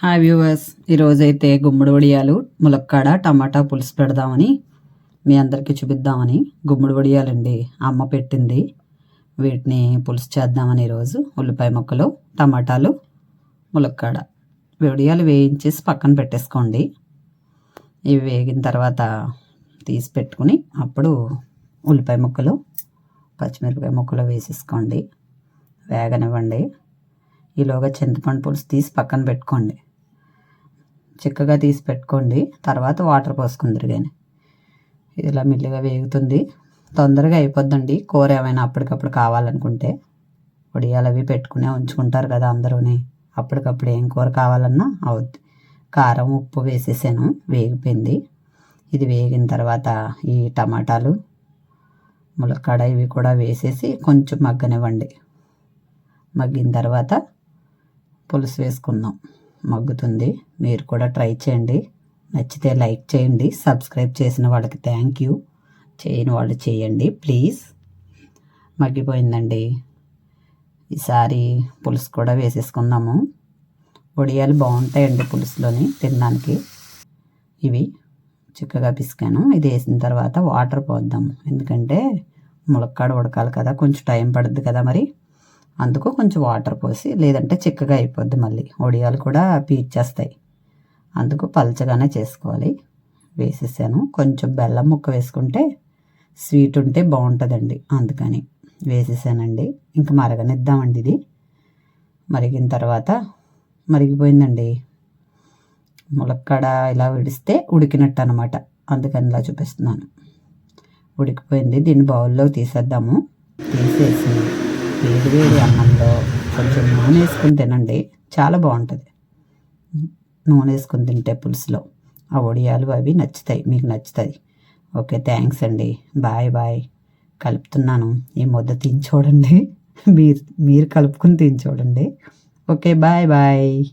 Hi viewers ఈరోజైతే గుమ్మడి వడియాలు ములక్కాడ టమాటా పులుసు పెడదామని మీ అందరికీ చూపిద్దామని గుమ్మడి వడియాలండి. అమ్మ పెట్టింది. వీటిని పులుసు చేద్దామని ఈరోజు ఉల్లిపాయ ముక్కలు టమాటాలు ములక్కాడ వడియాలు వేయించేసి పక్కన పెట్టేసుకోండి. ఇవి వేగిన తర్వాత తీసి పెట్టుకుని అప్పుడు ఉల్లిపాయ ముక్కలు పచ్చిమిరపకాయ ముక్కలు వేసేసుకోండి. వేగనివ్వండి. ఈలోగా చింతపండు పులుసు తీసి పక్కన పెట్టుకోండి. చిక్కగా తీసి పెట్టుకోండి. తర్వాత వాటర్ పోసుకుందరు కానీ ఇలా మెల్లిగా వేగుతుంది. తొందరగా అయిపోద్దండి. కూర ఏమైనా అప్పటికప్పుడు కావాలనుకుంటే. వడియాలు అవి పెట్టుకునే ఉంచుకుంటారు కదా అందరూని. అప్పటికప్పుడు ఏం కూర కావాలన్నా అవుద్ది. కారం ఉప్పు వేసేసాను. వేగిపోయింది. ఇది వేగిన తర్వాత ఈ టమాటాలు ములక్కాడ ఇవి కూడా వేసేసి కొంచెం మగ్గనివ్వండి. మగ్గిన తర్వాత పులుసు వేసుకుందాం. మగ్గుతుంది. మీరు కూడా ట్రై చేయండి. నచ్చితే లైక్ చేయండి. సబ్స్క్రైబ్ చేసిన వాళ్ళకి థ్యాంక్ యూ. చేయని వాళ్ళు చేయండి ప్లీజ్. మగ్గిపోయిందండి. ఈసారి పులుసు కూడా వేసేసుకుందాము. వడియాలు బాగుంటాయండి పులుసులోని తినడానికి. ఇవి చిక్కగా పిసికాను. ఇది వేసిన తర్వాత వాటర్ పోద్దాము. ఎందుకంటే ములక్కాడ ఉడకాలి కదా కొంచెం టైం పడుద్ది కదా మరి. అందుకు కొంచెం వాటర్ పోసి లేదంటే చిక్కగా అయిపోద్ది మళ్ళీ. ఒడియాలు కూడా పీచేస్తాయి అందుకు పల్చగానే చేసుకోవాలి. వేసేసాను. కొంచెం బెల్లం ముక్క వేసుకుంటే స్వీట్ ఉంటే బాగుంటుందండి. అందుకని వేసేసానండి. ఇంకా మరగనిద్దామండి ఇది. మరిగిన తర్వాత మరిగిపోయిందండి. ములక్కడ ఇలా విడిస్తే ఉడికినట్టు అనమాట అందుకని ఇలా చూపిస్తున్నాను. ఉడికిపోయింది. దీన్ని బౌల్లో తీసేద్దాము. తీసేసి వేడి వేడి అన్నంలో కొంచెం నూనె వేసుకుని తినండి. చాలా బాగుంటుంది. నూనె వేసుకుని తింటే పులుసులో ఆ వడియాలు అవి నచ్చుతాయి మీకు నచ్చుతాయి. ఓకే థ్యాంక్స్ అండి. Bye bye. కలుపుతున్నాను. ఈ ముద్ద తిని చూడండి. మీరు మీరు కలుపుకుని తిని చూడండి. Okay bye bye.